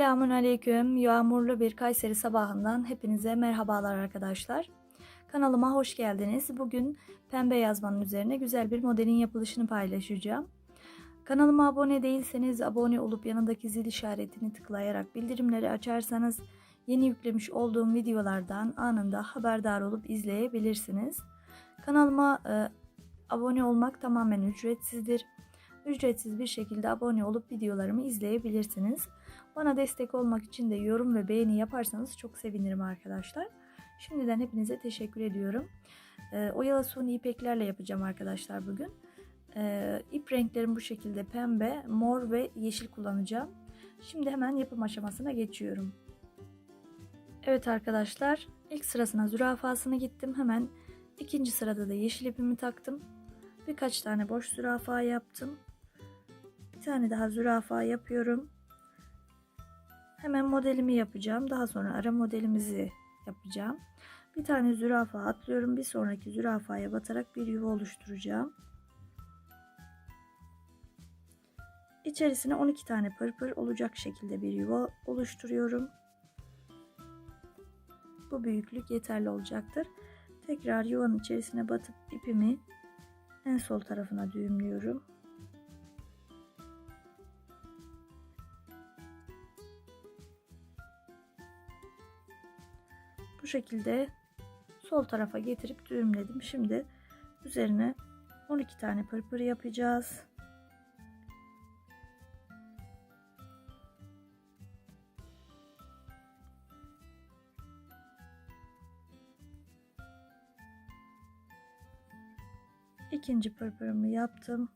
Selamun Aleyküm. Yağmurlu bir Kayseri sabahından hepinize merhabalar arkadaşlar. Kanalıma hoş geldiniz. Bugün pembe yazmanın üzerine güzel bir modelin yapılışını paylaşacağım. Kanalıma abone değilseniz abone olup yanındaki zil işaretini tıklayarak bildirimleri açarsanız yeni yüklemiş olduğum videolardan anında haberdar olup izleyebilirsiniz. Kanalıma e, abone olmak tamamen ücretsizdir. Ücretsiz bir şekilde abone olup videolarımı izleyebilirsiniz. Bana destek olmak için de yorum ve beğeni yaparsanız çok sevinirim arkadaşlar. Şimdiden hepinize teşekkür ediyorum. Ee, oyalı suni ipeklerle yapacağım arkadaşlar bugün. Ee, ip renklerim bu şekilde pembe, mor ve yeşil kullanacağım. Şimdi hemen yapım aşamasına geçiyorum. Evet arkadaşlar ilk sırasına zürafasını gittim. Hemen ikinci sırada da yeşil ipimi taktım. Birkaç tane boş zürafa yaptım. Bir tane daha zürafa yapıyorum. Hemen modelimi yapacağım. Daha sonra ara modelimizi yapacağım. Bir tane zürafa atlıyorum. Bir sonraki zürafaya batarak bir yuva oluşturacağım. İçerisine 12 tane pırpır olacak şekilde bir yuva oluşturuyorum. Bu büyüklük yeterli olacaktır. Tekrar yuvanın içerisine batıp ipimi en sol tarafına düğümlüyorum. Bu şekilde sol tarafa getirip düğümledim. Şimdi üzerine 12 tane pırpır yapacağız. İkinci pırpırımı yaptım.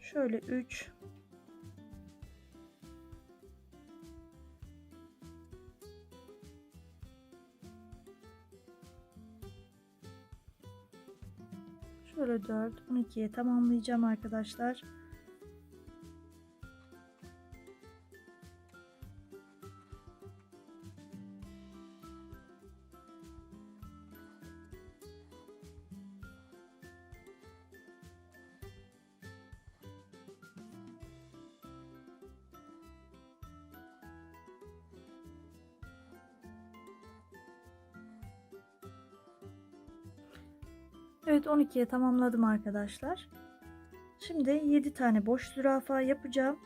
Şöyle 3 Şöyle 4 12'ye tamamlayacağım arkadaşlar. Evet 12'ye tamamladım arkadaşlar. Şimdi 7 tane boş zürafa yapacağım.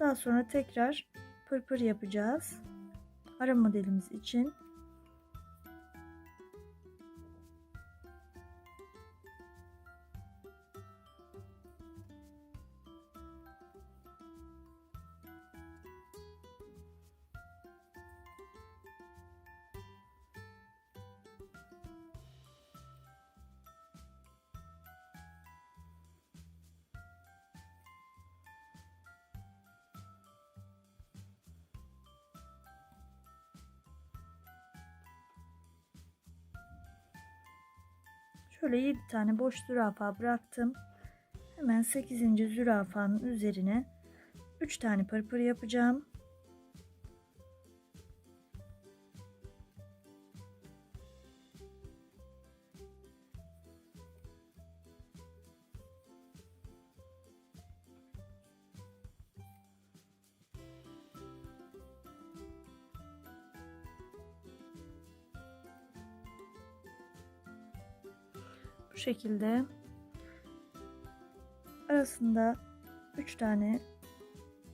Daha sonra tekrar pırpır yapacağız. Ara modelimiz için. Şöyle 7 tane boş zürafa bıraktım. Hemen 8. zürafanın üzerine 3 tane pırpır yapacağım. Şekilde arasında 3 tane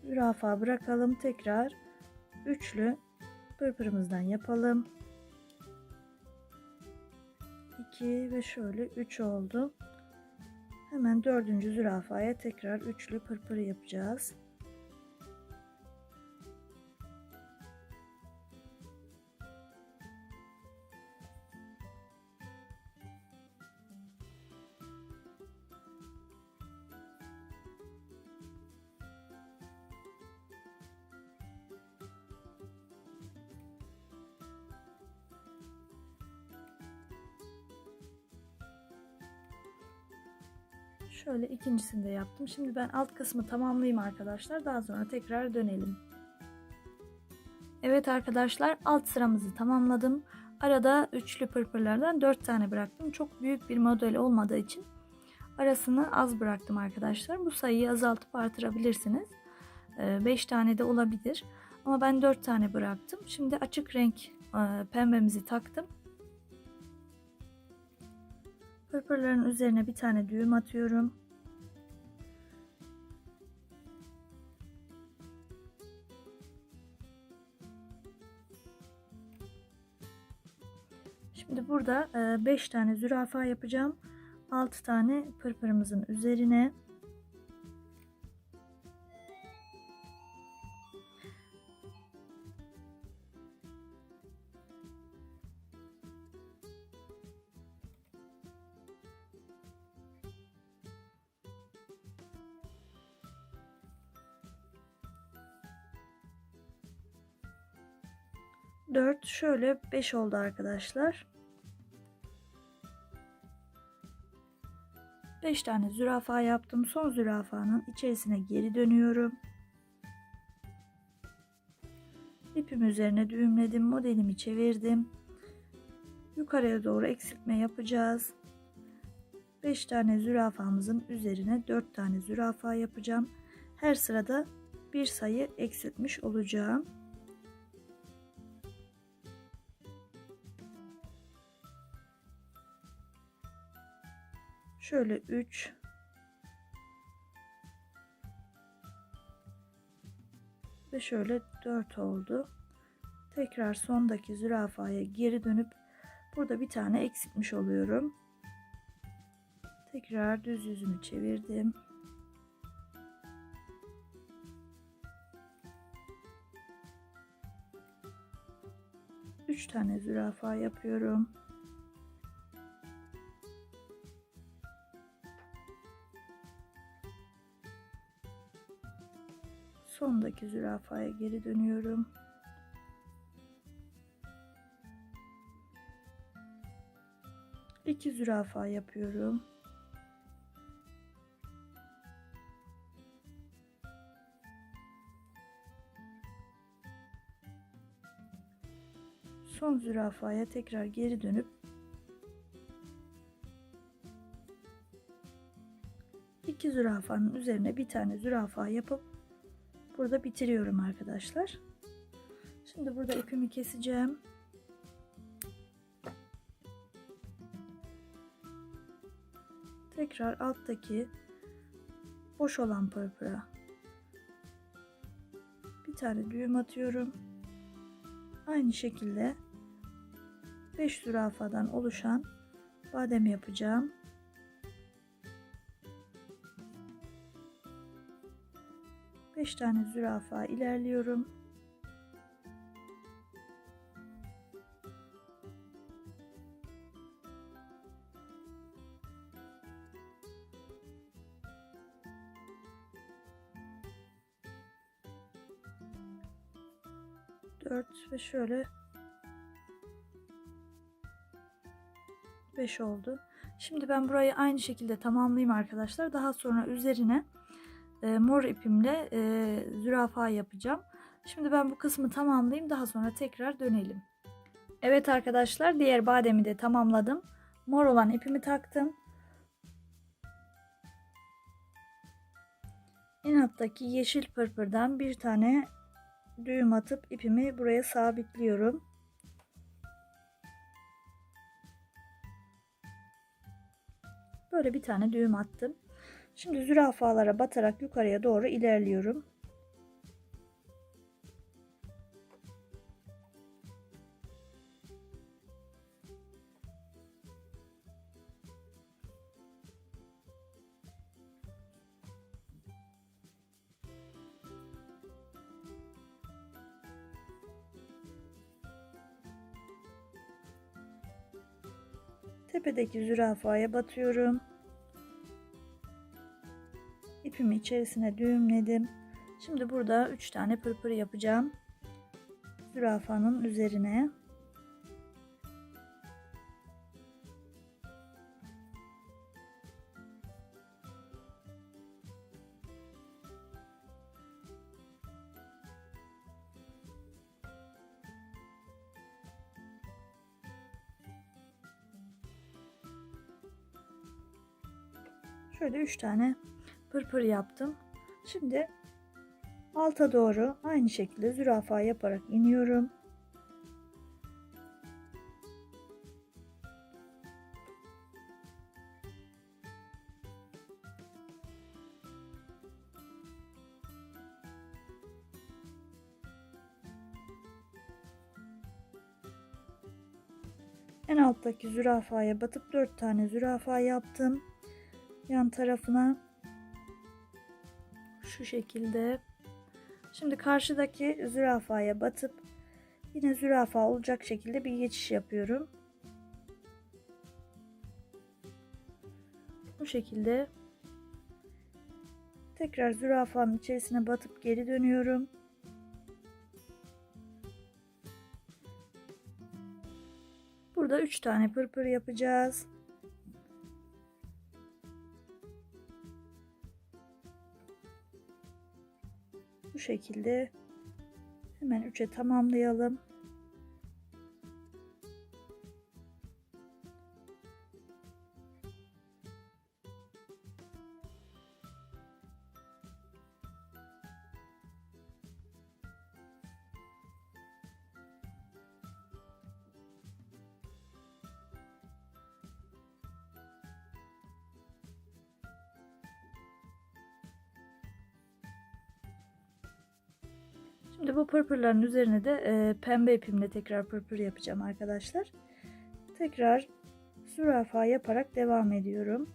zürafa bırakalım. Tekrar üçlü pırpırımızdan yapalım. 2 ve şöyle 3 oldu. Hemen dördüncü zürafaya tekrar üçlü pırpır yapacağız. Şöyle ikincisini de yaptım. Şimdi ben alt kısmı tamamlayayım arkadaşlar. Daha sonra tekrar dönelim. Evet arkadaşlar alt sıramızı tamamladım. Arada üçlü pırpırlardan 4 tane bıraktım. Çok büyük bir model olmadığı için arasını az bıraktım arkadaşlar. Bu sayıyı azaltıp artırabilirsiniz. 5 tane de olabilir. Ama ben 4 tane bıraktım. Şimdi açık renk e, pembemizi taktım. Pırpırların üzerine bir tane düğüm atıyorum. Şimdi burada 5 tane zürafa yapacağım. 6 tane pırpırımızın üzerine Dört şöyle beş oldu arkadaşlar. 5 tane zürafa yaptım. Son zürafanın içerisine geri dönüyorum. İpim üzerine düğümledim. Modelimi çevirdim. Yukarıya doğru eksiltme yapacağız. 5 tane zürafamızın üzerine 4 tane zürafa yapacağım. Her sırada bir sayı eksiltmiş olacağım. Şöyle 3 ve şöyle 4 oldu. Tekrar sondaki zürafaya geri dönüp burada bir tane eksiltmiş oluyorum. Tekrar düz yüzümü çevirdim. Üç tane zürafa yapıyorum. Sondaki zürafaya geri dönüyorum. İki zürafa yapıyorum. Son zürafaya tekrar geri dönüp iki zürafanın üzerine bir tane zürafa yapıp burada bitiriyorum arkadaşlar. Şimdi burada ipimi keseceğim. Tekrar alttaki boş olan pırpıra bir tane düğüm atıyorum. Aynı şekilde 5 zürafadan oluşan badem yapacağım. 5 tane zürafa ilerliyorum. Dört ve şöyle beş oldu. Şimdi ben burayı aynı şekilde tamamlayayım arkadaşlar. Daha sonra üzerine e, mor ipimle e, zürafa yapacağım. Şimdi ben bu kısmı tamamlayayım daha sonra tekrar dönelim. Evet arkadaşlar diğer bademi de tamamladım. Mor olan ipimi taktım. En alttaki yeşil pırpırdan bir tane düğüm atıp ipimi buraya sabitliyorum. Böyle bir tane düğüm attım. Şimdi zürafalara batarak yukarıya doğru ilerliyorum. Tepedeki zürafaya batıyorum ipimi içerisine düğümledim. Şimdi burada 3 tane pırpır yapacağım. Zürafanın üzerine. Şöyle 3 tane pırpır yaptım. Şimdi alta doğru aynı şekilde zürafa yaparak iniyorum. En alttaki zürafaya batıp 4 tane zürafa yaptım. Yan tarafına şu şekilde. Şimdi karşıdaki zürafaya batıp yine zürafa olacak şekilde bir geçiş yapıyorum. Bu şekilde tekrar zürafanın içerisine batıp geri dönüyorum. Burada 3 tane pırpır yapacağız. Bu şekilde hemen 3'e tamamlayalım. Şimdi bu pırpırların üzerine de e, pembe ipimle tekrar pırpır yapacağım arkadaşlar. Tekrar zürafa yaparak devam ediyorum.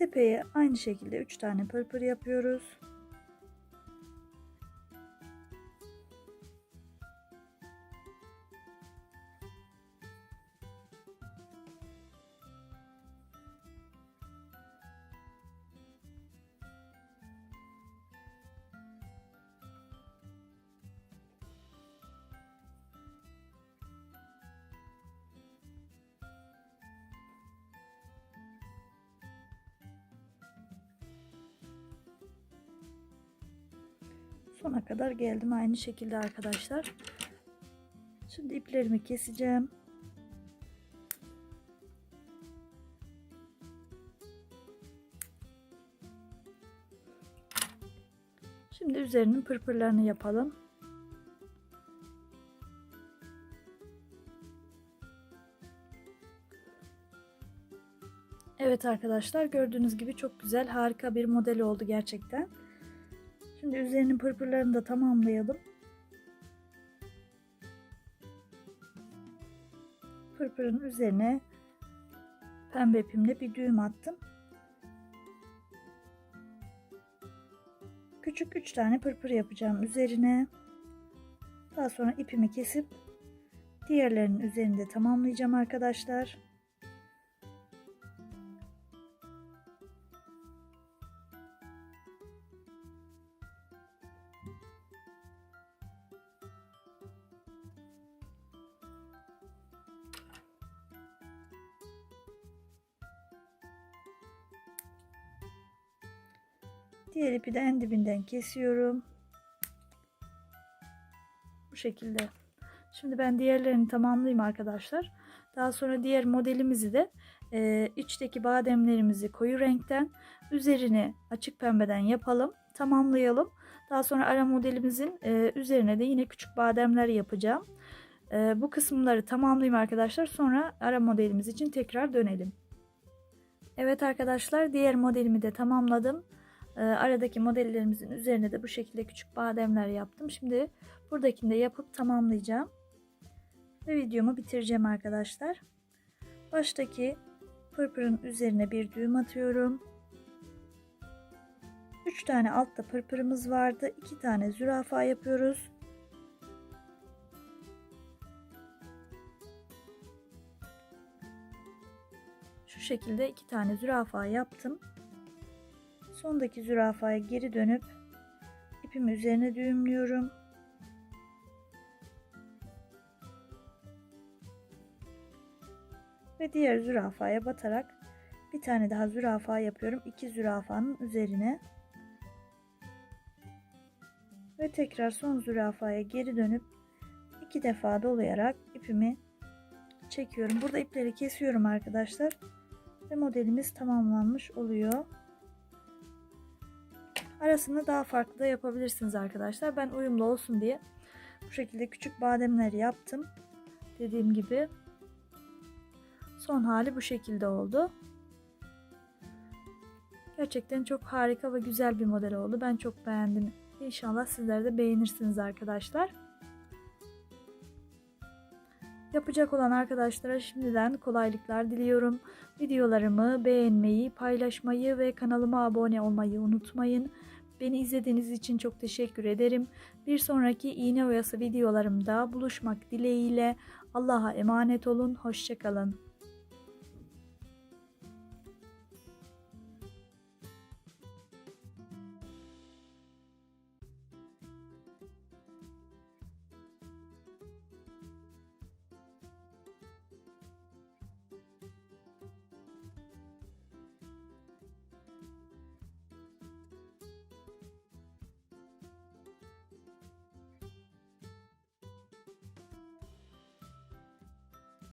Tepeye aynı şekilde 3 tane pırpır yapıyoruz. Sona kadar geldim aynı şekilde arkadaşlar. Şimdi iplerimi keseceğim. Şimdi üzerinin pırpırlarını yapalım. Evet arkadaşlar gördüğünüz gibi çok güzel harika bir model oldu gerçekten. Şimdi üzerinin pırpırlarını da tamamlayalım. Pırpırın üzerine pembe ipimle bir düğüm attım. Küçük 3 tane pırpır yapacağım üzerine. Daha sonra ipimi kesip diğerlerinin üzerinde tamamlayacağım arkadaşlar. Diğer ipi de en dibinden kesiyorum. Bu şekilde. Şimdi ben diğerlerini tamamlayayım arkadaşlar. Daha sonra diğer modelimizi de e, içteki bademlerimizi koyu renkten üzerine açık pembeden yapalım. Tamamlayalım. Daha sonra ara modelimizin e, üzerine de yine küçük bademler yapacağım. E, bu kısımları tamamlayayım arkadaşlar. Sonra ara modelimiz için tekrar dönelim. Evet arkadaşlar diğer modelimi de tamamladım. Ee, aradaki modellerimizin üzerine de bu şekilde küçük bademler yaptım. Şimdi buradakini de yapıp tamamlayacağım. Ve videomu bitireceğim arkadaşlar. Baştaki pırpırın üzerine bir düğüm atıyorum. 3 tane altta pırpırımız vardı. 2 tane zürafa yapıyoruz. Şu şekilde 2 tane zürafa yaptım. Sondaki zürafaya geri dönüp ipimi üzerine düğümlüyorum. Ve diğer zürafaya batarak bir tane daha zürafa yapıyorum. iki zürafanın üzerine. Ve tekrar son zürafaya geri dönüp iki defa dolayarak ipimi çekiyorum. Burada ipleri kesiyorum arkadaşlar. Ve modelimiz tamamlanmış oluyor. Arasını daha farklı da yapabilirsiniz arkadaşlar. Ben uyumlu olsun diye bu şekilde küçük bademler yaptım. Dediğim gibi son hali bu şekilde oldu. Gerçekten çok harika ve güzel bir model oldu. Ben çok beğendim. İnşallah sizler de beğenirsiniz arkadaşlar. Yapacak olan arkadaşlara şimdiden kolaylıklar diliyorum. Videolarımı beğenmeyi, paylaşmayı ve kanalıma abone olmayı unutmayın. Beni izlediğiniz için çok teşekkür ederim. Bir sonraki iğne oyası videolarımda buluşmak dileğiyle Allah'a emanet olun. Hoşçakalın.